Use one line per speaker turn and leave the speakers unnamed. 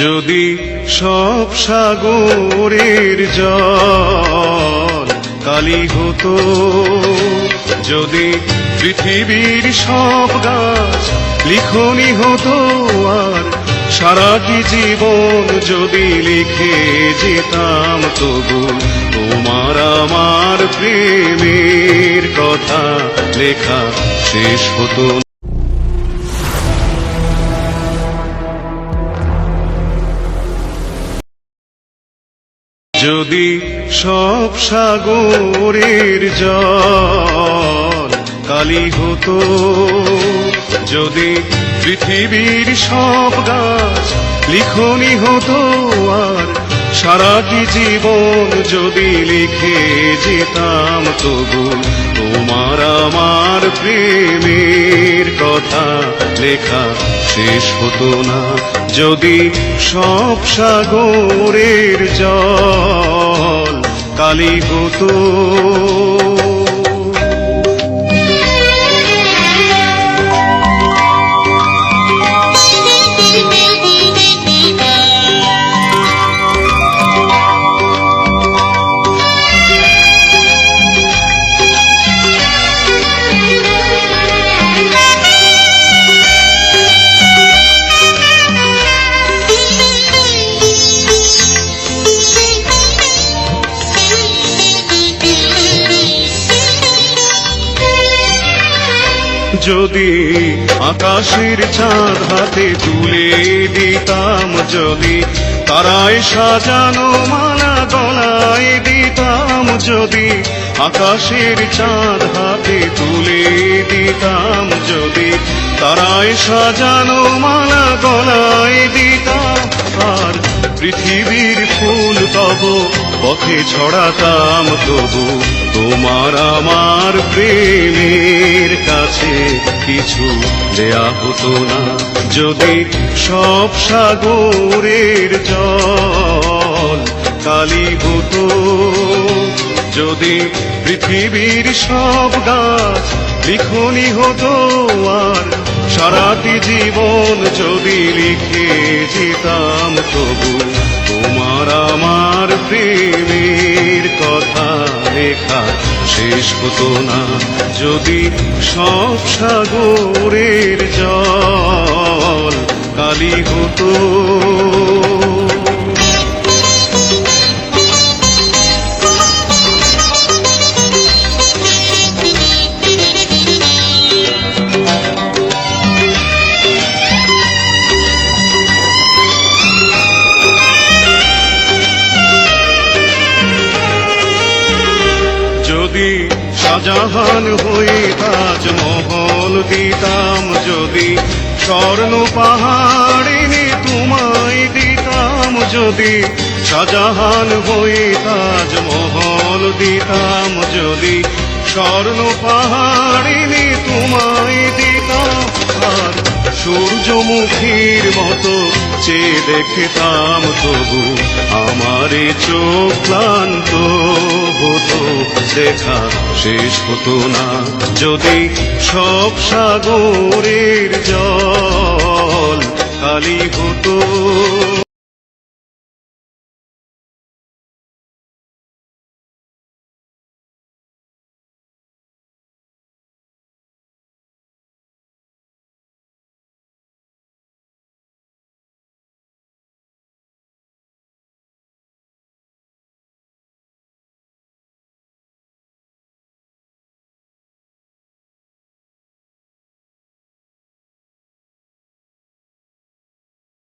যদি সব সাগরের জল কালি হতো, যদি পৃথিবীর সব গাছ লিখনি হতো, আর সারাটি জীবন যদি লিখে যেতাম তবু তোমার আমার প্রেমের কথা লেখা শেষ হতো যদি সব সাগরের জল কালি হতো, যদি পৃথিবীর সব গাছ লিখনি হতো, আর সারাটি জীবন যদি লিখে যেতাম, তবু তোমার আমার প্রেমের কথা লেখা শেষ হতো না। যদি সব সাগরের জল কালি হতো যদি আকাশের চাঁদ হাতে তুলে দিতাম, যদি তারায় সাজানো মালা গলায় দিতাম, যদি আকাশের চাঁদ হাতে তুলে দিতাম, যদি তারায় সাজানো মালা গলায় দিতাম, আর পৃথিবীর ফুল তব পথে ছড়াতাম, তবু তোমার আমার প্রেমের কাছে কিছু দেয়া হতো না। যদি সব সাগরের জল কালি হতো, যদি পৃথিবীর সব গাছ লিখনি হতো, আর সারাটি জীবন যদি লিখে যেতাম তবু তোমার আমার প্রেমের কথা লেখা শেষ হতো না। যদি সব সাগরের জল কালী হতো যদি শাহজাহান হয়ে তাজমহল দিতাম যদি। স্বর্ণ পাহাড় এনে তোমায় দিতাম যদি। শাহজাহান হয়ে তাজমহল দিতাম যদি। স্বর্ণ পাহাড় এনে তোমায় দিতাম আর সূর্যমুখীর মতো চেয়ে দেখতাম তবু। আমারে চোখ ক্লান্ত দেখা শেষ হতো না। যদি সব সাগরের জল খালি হতো।